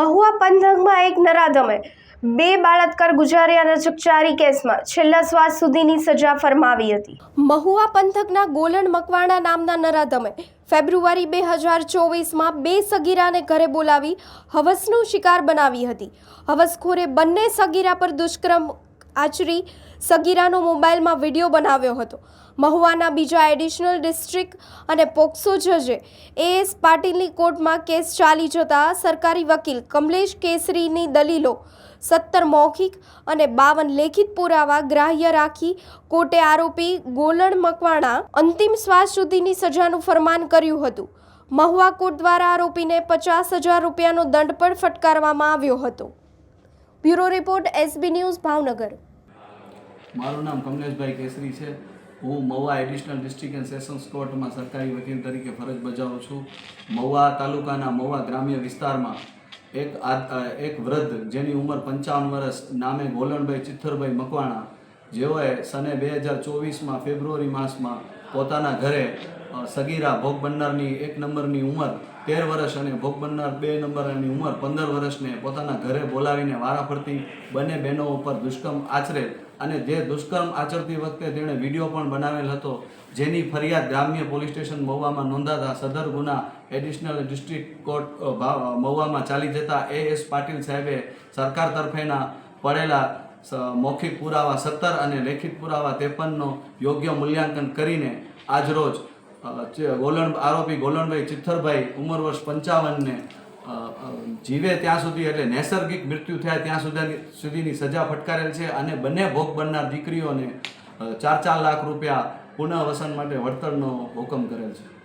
મહુવા પંથકમાં એક નરાધમે બે બાળાત્કાર ગુજાર્યાના ચકચારી કેસમાં છેલ્લા શ્વાસ સુધીની સજા ફરમાવી હતી. મહુવા પંથકના ગોલણ મકવાણા નામના નરાધમે ફેબ્રુઆરી બે હજાર ચોવીસમાં બે સગીરાને ઘરે બોલાવી હવસનો શિકાર બનાવી હતી. હવસખોરે બંને સગીરા પર દુષ્કર્મ આચરી સગીરાનો મોબાઈલમાં વીડિયો બનાવ્યો હતો. મહુવાના બીજા એડિશનલ ડિસ્ટ્રિક્ટ અને પોક્સો જજે એએસ પાટીલની કોર્ટમાં કેસ ચાલી જતા સરકારી વકીલ કમલેશ કેસરીની દલીલો સત્તર મૌખિક અને બાવન લેખિત પુરાવા ગ્રાહ્ય રાખી કોર્ટે આરોપી ગોલણ મકવાણા અંતિમ શ્વાસ સુધીની સજાનું ફરમાન કર્યું હતું. મહુવા કોર્ટ દ્વારા આરોપીને પચાસ હજાર રૂપિયાનો દંડ પણ ફટકારવામાં આવ્યો હતો. Bureau report SB news Bhavnagar. મારું નામ કમલેશભાઈ કેસરી છે. હું Mahuva additional district and sessions કોર્ટમાં સરકારી વકીલ તરીકે ફરજ બજાવું છું. મહુવા તાલુકાના મહુવા ગ્રામ્ય વિસ્તારમાં એક આ એક વૃદ્ધ જેની ઉંમર પંચાવન વર્ષ, નામે ગોલણભાઈ ચિત્થરભાઈ મકવાણા. જેઓએ સને બે હજાર ચોવીસમાં ફેબ્રુઆરી માસમાં પોતાના ઘરે સગીરા ભોગ બનનારની એક નંબરની ઉંમર તેર વર્ષ અને ભોગ બનનાર બે નંબરની ઉંમર પંદર વર્ષને પોતાના ઘરે બોલાવીને વારાફરતી બંને બહેનો ઉપર દુષ્કર્મ આચરે અને જે દુષ્કર્મ આચરતી વખતે તેણે વીડિયો પણ બનાવેલ હતો, જેની ફરિયાદ ગ્રામ્ય પોલીસ સ્ટેશન મહુવામાં નોંધાતા સદર ગુના એડિશનલ ડિસ્ટ્રિક્ટ કોર્ટ મહુવામાં ચાલી જતા એ એસ પાટીલ સાહેબે સરકાર તરફેના પડેલા મૌખિક પુરાવા સત્તર અને લેખિત પુરાવા ત્રેપનનો યોગ્ય મૂલ્યાંકન કરીને આજરોજ ગોલણ, આરોપી ગોલણભાઈ ચિત્થરભાઈ ઉંમર વર્ષ પંચાવનને જીવે ત્યાં સુધી એટલે નૈસર્ગિક મૃત્યુ થયા ત્યાં સુધી, સુધીની સજા ફટકારેલ છે અને બંને ભોગ બનનાર દીકરીઓને ચાર ચાર લાખ રૂપિયા પુનઃવસન માટે વળતરનો હુકમ કરેલ છે.